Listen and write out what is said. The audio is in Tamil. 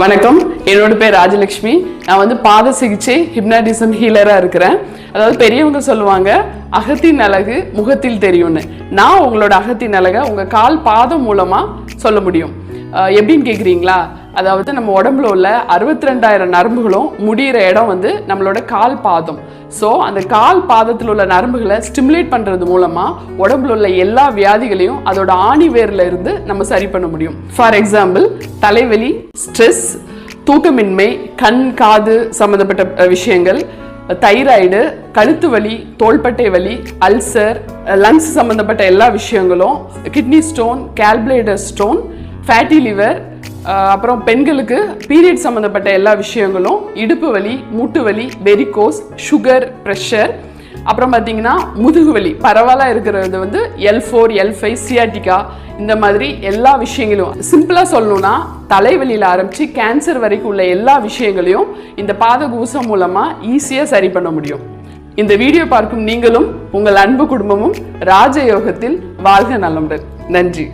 வணக்கம். என்னோட பேர் ராஜலட்சுமி நான் வந்து பாத சிகிச்சை ஹிப்னாட்டிசம் ஹீலராக இருக்கிறேன். அதாவது பெரியவங்க சொல்லுவாங்க அகத்தின் அழகு முகத்தில் தெரியும்னு. நான் உங்களோட அகத்தின் அழகை உங்கள் கால் பாதம் மூலமாக சொல்ல முடியும். எப்படின்னு கேட்குறீங்களா அதாவது நம்ம உடம்புல உள்ள அறுபத்தி ரெண்டாயிரம் நரம்புகளும் முடிகிற இடம் வந்து நம்மளோட கால் பாதம். ஸோ அந்த கால் பாதத்தில் உள்ள நரம்புகளை ஸ்டிமுலேட் பண்ணுறது மூலமாக உடம்புல உள்ள எல்லா வியாதிகளையும் அதோட ஆணி வேரில் இருந்து நம்ம சரி பண்ண முடியும். ஃபார் எக்ஸாம்பிள் தலைவலி ஸ்ட்ரெஸ் தூக்கமின்மை கண் காது சம்மந்தப்பட்ட விஷயங்கள் தைராய்டு கழுத்து வலி தோள்பட்டை வலி அல்சர் லங்ஸ் சம்மந்தப்பட்ட எல்லா விஷயங்களும் kidney stone gallbladder stone fatty liver அப்புறம் பெண்களுக்கு பீரியட் சம்மந்தப்பட்ட எல்லா விஷயங்களும் இடுப்பு வலி மூட்டு வலி வெரிகோஸ் சுகர் ப்ரெஷர் அப்புறம் பார்த்தீங்கன்னா முதுகு வலி பரவாயில்ல இருக்கிறது வந்து L four L five sciatica இந்த மாதிரி எல்லா விஷயங்களும். சிம்பிளாக சொல்லணும்னா தலைவலியில் ஆரம்பித்து கேன்சர் வரைக்கும் உள்ள எல்லா விஷயங்களையும் இந்த பாத கூசம் மூலமாக ஈஸியாக சரி பண்ண முடியும். இந்த வீடியோ பார்க்கும் நீங்களும் உங்கள் அன்பு குடும்பமும் ராஜயோகத்தில் வாழ்க நலமுடன். நன்றி.